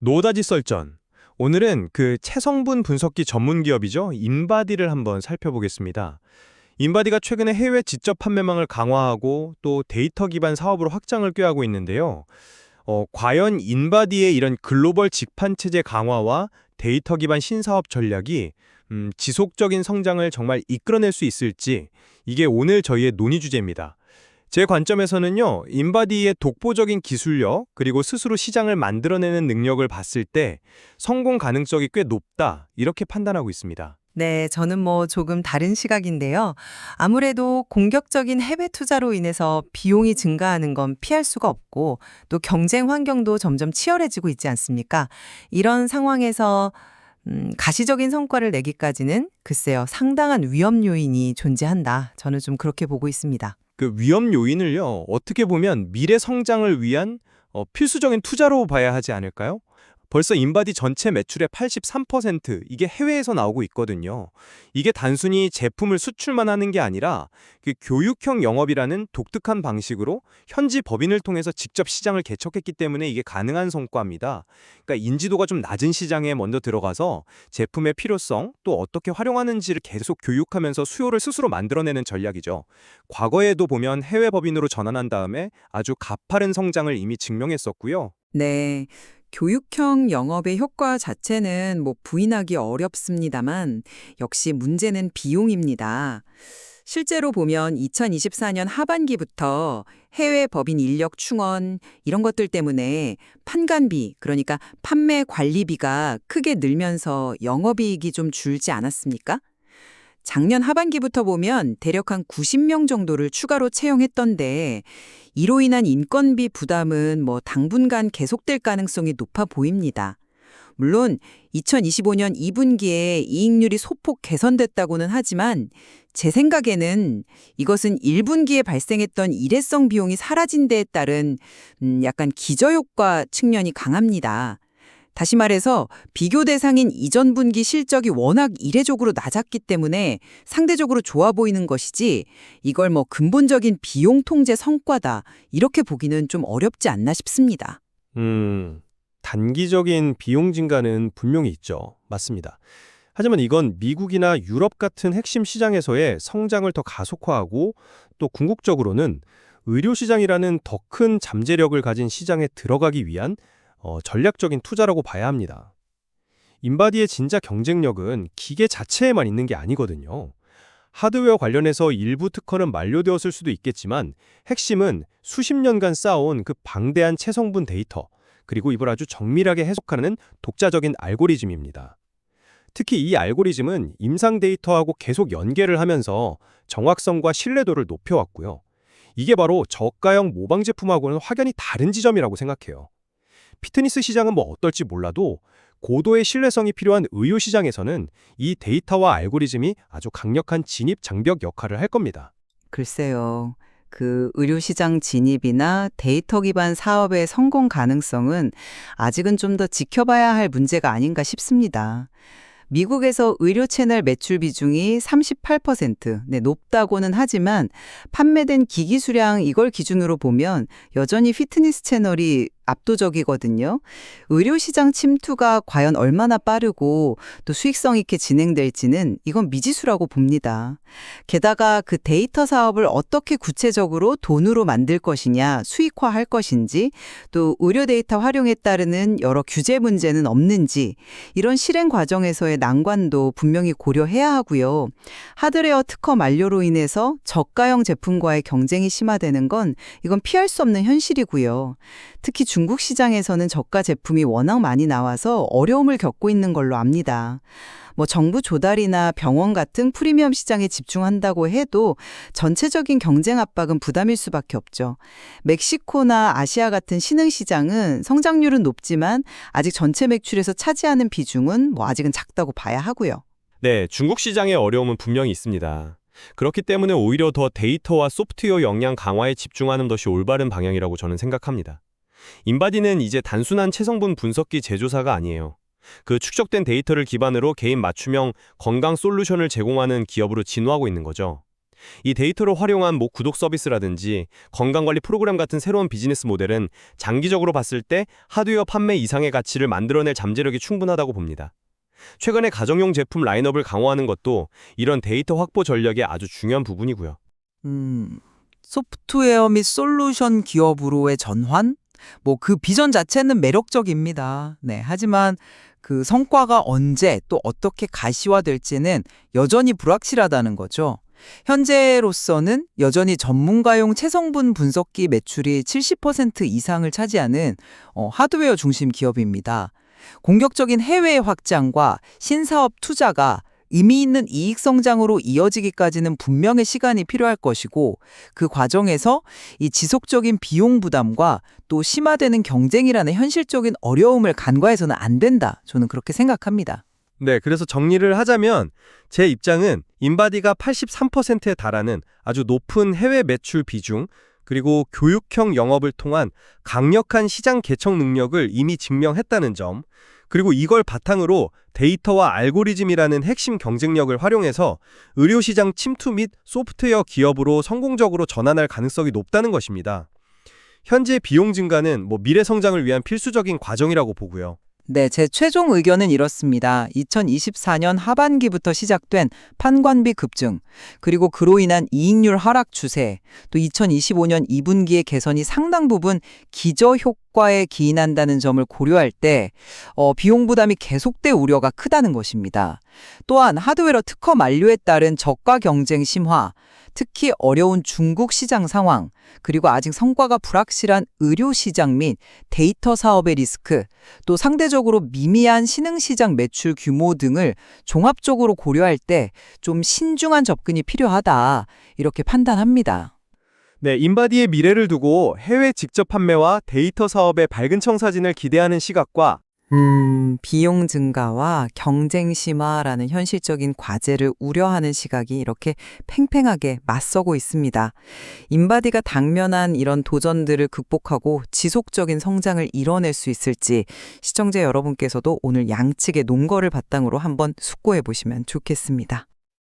노다지 썰전. 오늘은 그 체성분 분석기 전문 기업이죠. 인바디를 한번 살펴보겠습니다. 인바디가 최근에 해외 직접 판매망을 강화하고 또 데이터 기반 사업으로 확장을 꾀하고 있는데요. 어, 과연 인바디의 이런 글로벌 직판 체제 강화와 데이터 기반 신사업 전략이 음, 지속적인 성장을 정말 이끌어낼 수 있을지 이게 오늘 저희의 논의 주제입니다. 제 관점에서는요, 인바디의 독보적인 기술력, 그리고 스스로 시장을 만들어내는 능력을 봤을 때 성공 가능성이 꽤 높다, 이렇게 판단하고 있습니다. 네, 저는 뭐 조금 다른 시각인데요. 아무래도 공격적인 해외 투자로 인해서 비용이 증가하는 건 피할 수가 없고 또 경쟁 환경도 점점 치열해지고 있지 않습니까? 이런 상황에서 음, 가시적인 성과를 내기까지는 글쎄요, 상당한 위험 요인이 존재한다. 저는 좀 그렇게 보고 있습니다. 그 위험 요인을요, 어떻게 보면 미래 성장을 위한 어, 필수적인 투자로 봐야 하지 않을까요? 벌써 인바디 전체 매출의 83% 이게 해외에서 나오고 있거든요. 이게 단순히 제품을 수출만 하는 게 아니라 그 교육형 영업이라는 독특한 방식으로 현지 법인을 통해서 직접 시장을 개척했기 때문에 이게 가능한 성과입니다. 그러니까 인지도가 좀 낮은 시장에 먼저 들어가서 제품의 필요성 또 어떻게 활용하는지를 계속 교육하면서 수요를 스스로 만들어내는 전략이죠. 과거에도 보면 해외 법인으로 전환한 다음에 아주 가파른 성장을 이미 증명했었고요. 네. 교육형 영업의 효과 자체는 뭐 부인하기 어렵습니다만 역시 문제는 비용입니다. 실제로 보면 2024년 하반기부터 해외 법인 인력 충원 이런 것들 때문에 판관비 그러니까 판매 관리비가 크게 늘면서 영업이익이 좀 줄지 않았습니까? 작년 하반기부터 보면 대략 한 90명 정도를 추가로 채용했던데 이로 인한 인건비 부담은 뭐 당분간 계속될 가능성이 높아 보입니다. 물론 2025년 2분기에 이익률이 소폭 개선됐다고는 하지만 제 생각에는 이것은 1분기에 발생했던 일회성 비용이 사라진 데에 따른 음, 약간 기저효과 측면이 강합니다. 다시 말해서 비교 대상인 이전 분기 실적이 워낙 이례적으로 낮았기 때문에 상대적으로 좋아 보이는 것이지 이걸 뭐 근본적인 비용 통제 성과다 이렇게 보기는 좀 어렵지 않나 싶습니다. 음, 단기적인 비용 증가는 분명히 있죠. 맞습니다. 하지만 이건 미국이나 유럽 같은 핵심 시장에서의 성장을 더 가속화하고 또 궁극적으로는 의료 시장이라는 더 큰 잠재력을 가진 시장에 들어가기 위한 어, 전략적인 투자라고 봐야 합니다. 인바디의 진짜 경쟁력은 기계 자체에만 있는 게 아니거든요. 하드웨어 관련해서 일부 특허는 만료되었을 수도 있겠지만 핵심은 수십 년간 쌓아온 그 방대한 체성분 데이터 그리고 이걸 아주 정밀하게 해석하는 독자적인 알고리즘입니다. 특히 이 알고리즘은 임상 데이터하고 계속 연계를 하면서 정확성과 신뢰도를 높여왔고요. 이게 바로 저가형 모방 제품하고는 확연히 다른 지점이라고 생각해요. 피트니스 시장은 뭐 어떨지 몰라도 고도의 신뢰성이 필요한 의료 시장에서는 이 데이터와 알고리즘이 아주 강력한 진입 장벽 역할을 할 겁니다. 글쎄요. 그 의료시장 진입이나 데이터 기반 사업의 성공 가능성은 아직은 좀 더 지켜봐야 할 문제가 아닌가 싶습니다. 미국에서 의료 채널 매출 비중이 38%, 네, 높다고는 하지만 판매된 기기 수량 이걸 기준으로 보면 여전히 피트니스 채널이 압도적이거든요. 의료 시장 침투가 과연 얼마나 빠르고 또 수익성 있게 진행될지는 이건 미지수라고 봅니다. 게다가 그 데이터 사업을 어떻게 구체적으로 돈으로 만들 것이냐, 수익화할 것인지, 또 의료 데이터 활용에 따르는 여러 규제 문제는 없는지, 이런 실행 과정에서의 난관도 분명히 고려해야 하고요. 하드웨어 특허 만료로 인해서 저가형 제품과의 경쟁이 심화되는 건 이건 피할 수 없는 현실이고요. 특히 중국 시장에서는 저가 제품이 워낙 많이 나와서 어려움을 겪고 있는 걸로 압니다. 뭐 정부 조달이나 병원 같은 프리미엄 시장에 집중한다고 해도 전체적인 경쟁 압박은 부담일 수밖에 없죠. 멕시코나 아시아 같은 신흥 시장은 성장률은 높지만 아직 전체 매출에서 차지하는 비중은 뭐 아직은 작다고 봐야 하고요. 네, 중국 시장의 어려움은 분명히 있습니다. 그렇기 때문에 오히려 더 데이터와 소프트웨어 역량 강화에 집중하는 것이 올바른 방향이라고 저는 생각합니다. 인바디는 이제 단순한 체성분 분석기 제조사가 아니에요. 그 축적된 데이터를 기반으로 개인 맞춤형 건강 솔루션을 제공하는 기업으로 진화하고 있는 거죠. 이 데이터를 활용한 뭐 구독 서비스라든지 건강관리 프로그램 같은 새로운 비즈니스 모델은 장기적으로 봤을 때 하드웨어 판매 이상의 가치를 만들어낼 잠재력이 충분하다고 봅니다. 최근에 가정용 제품 라인업을 강화하는 것도 이런 데이터 확보 전략의 아주 중요한 부분이고요. 음, 소프트웨어 및 솔루션 기업으로의 전환? 뭐 그 비전 자체는 매력적입니다. 네. 하지만 그 성과가 언제 또 어떻게 가시화될지는 여전히 불확실하다는 거죠. 현재로서는 여전히 전문가용 체성분 분석기 매출이 70% 이상을 차지하는 어, 하드웨어 중심 기업입니다. 공격적인 해외 확장과 신사업 투자가 의미 있는 이익 성장으로 이어지기까지는 분명히 시간이 필요할 것이고 그 과정에서 이 지속적인 비용 부담과 또 심화되는 경쟁이라는 현실적인 어려움을 간과해서는 안 된다. 저는 그렇게 생각합니다. 네, 그래서 정리를 하자면 제 입장은 인바디가 83%에 달하는 아주 높은 해외 매출 비중 그리고 교육형 영업을 통한 강력한 시장 개척 능력을 이미 증명했다는 점 그리고 이걸 바탕으로 데이터와 알고리즘이라는 핵심 경쟁력을 활용해서 의료시장 침투 및 소프트웨어 기업으로 성공적으로 전환할 가능성이 높다는 것입니다. 현재 비용 증가는 뭐 미래 성장을 위한 필수적인 과정이라고 보고요. 네, 제 최종 의견은 이렇습니다. 2024년 하반기부터 시작된 판관비 급증, 그리고 그로 인한 이익률 하락 추세, 또 2025년 2분기의 개선이 상당 부분 기저 효 과에 기인한다는 점을 고려할 때 어, 비용 부담이 계속될 우려가 크다는 것입니다. 또한 하드웨어 특허 만료에 따른 저가 경쟁 심화, 특히 어려운 중국 시장 상황, 그리고 아직 성과가 불확실한 의료 시장 및 데이터 사업의 리스크, 또 상대적으로 미미한 신흥 시장 매출 규모 등을 종합적으로 고려할 때 좀 신중한 접근이 필요하다. 이렇게 판단합니다. 네, 인바디의 미래를 두고 해외 직접 판매와 데이터 사업의 밝은 청사진을 기대하는 시각과 음, 비용 증가와 경쟁 심화라는 현실적인 과제를 우려하는 시각이 이렇게 팽팽하게 맞서고 있습니다. 인바디가 당면한 이런 도전들을 극복하고 지속적인 성장을 이뤄낼 수 있을지 시청자 여러분께서도 오늘 양측의 논거를 바탕으로 한번 숙고해 보시면 좋겠습니다.